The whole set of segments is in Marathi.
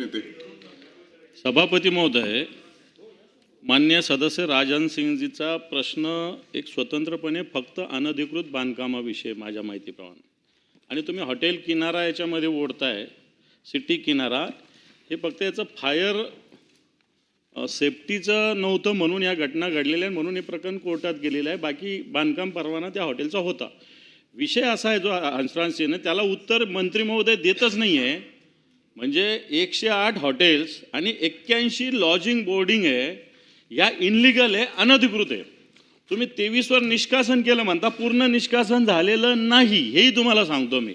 विपक्ष सभापती महोदय मान्य सदस्य राजन सिंगजीचा प्रश्न एक स्वतंत्रपणे फक्त अनधिकृत बांधकामाविषयी माझ्या माहितीप्रमाणे. आणि तुम्ही हॉटेल किनारा याच्यामध्ये ओढताय सिटी किनारा हे फक्त याचं फायर सेफ्टीचं नव्हतं म्हणून या घटना घडलेल्या आहेत म्हणून हे प्रकरण कोर्टात गेलेलं आहे. बाकी बांधकाम परवाना त्या हॉटेलचा होता. विषय असा आहे जो हंसराज सिंहने त्याला उत्तर मंत्री महोदय देतच नाही आहे म्हणजे एकशे आठ हॉटेल्स आणि एक्क्याऐंशी लॉजिंग बोर्डिंग आहे या इनलिगल आहे अनधिकृत आहे. तुम्ही तेवीसवर निष्कासन केलं म्हणता पूर्ण निष्कासन झालेलं नाही हेही तुम्हाला सांगतो मी.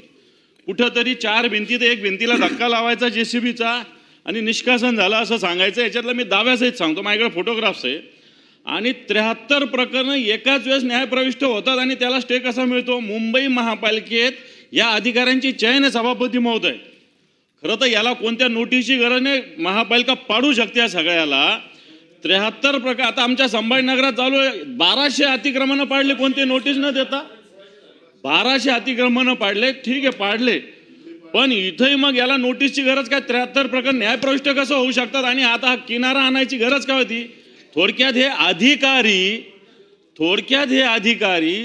कुठंतरी चार भिंतीत एक भिंतीला धक्का लावायचा जे सी बीचा आणि निष्कासन झालं असं सांगायचं याच्यातलं मी दाव्यासहित सांगतो माझ्याकडे फोटोग्राफ्स आहे. आणि त्र्याहत्तर प्रकरणं एकाच वेळेस न्यायप्रविष्ट होतात आणि त्याला स्टे कसा मिळतो? मुंबई महापालिकेत या अधिकाऱ्यांची चयन सभापती महोदय. खरं तर याला कोणत्या नोटीसची गरज नाही? महापालिका पाडू शकते या सगळ्याला. त्र्याहत्तर प्रकार आता आमच्या संभाजीनगरात चालू आहे. बाराशे अतिक्रमणं पाडले कोणते नोटीस न देता? बाराशे अतिक्रमणं पाडले. ठीक आहे पाडले. पण इथंही मग याला नोटीसची गरज काय? त्र्याहत्तर प्रकरण न्यायप्रविष्ट कसं होऊ शकतात? आणि आता हा किनारा आणायची गरज काय होती? थोडक्यात हे अधिकारी थोडक्यात हे अधिकारी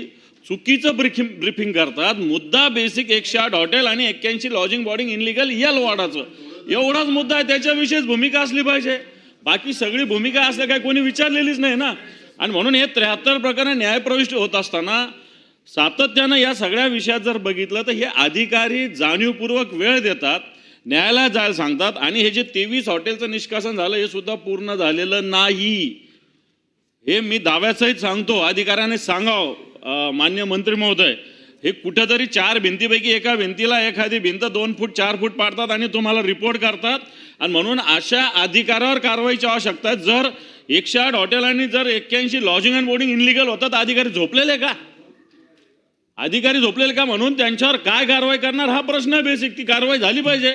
चुकीचं ब्रिफिंग ब्रिफिंग करतात. मुद्दा बेसिक एकशे आठ हॉटेल आणि एक्क्याऐंशी लॉजिंग बॉर्डिंग इनलिगल या वॉर्डाचं एवढाच मुद्दा आहे त्याच्याविषयीच भूमिका असली पाहिजे. बाकी सगळी भूमिका असल्या काय कोणी विचारलेलीच नाही ना. आणि म्हणून हे त्र्याहत्तर प्रकरण न्यायप्रविष्ट होत असताना सातत्यानं या सगळ्या विषयात जर बघितलं तर हे अधिकारी जाणीवपूर्वक वेळ देतात न्यायालयात जायला सांगतात आणि हे जे तेवीस हॉटेलचं निष्कासन झालं हे सुद्धा पूर्ण झालेलं नाही. हे मी दाव्यासहित सांगतो अधिकाऱ्याने सांगावं. मान्य मंत्री महोदय हे कुठेतरी चार भिंतीपैकी एका भिंतीला एखादी भिंत दोन फूट चार फूट पाडतात आणि तुम्हाला रिपोर्ट करतात. आणि म्हणून अशा अधिकारावर कारवाईची आवश्यकता आहे जर एकशे आठ हॉटेल आणि जर एक्क्याऐंशी लॉजिंग अँड बोर्डिंग इनलिगल होतात अधिकारी झोपलेले का? अधिकारी झोपलेले का? म्हणून त्यांच्यावर काय कारवाई करणार? हा प्रश्न आहे बेसिक ती कारवाई झाली पाहिजे.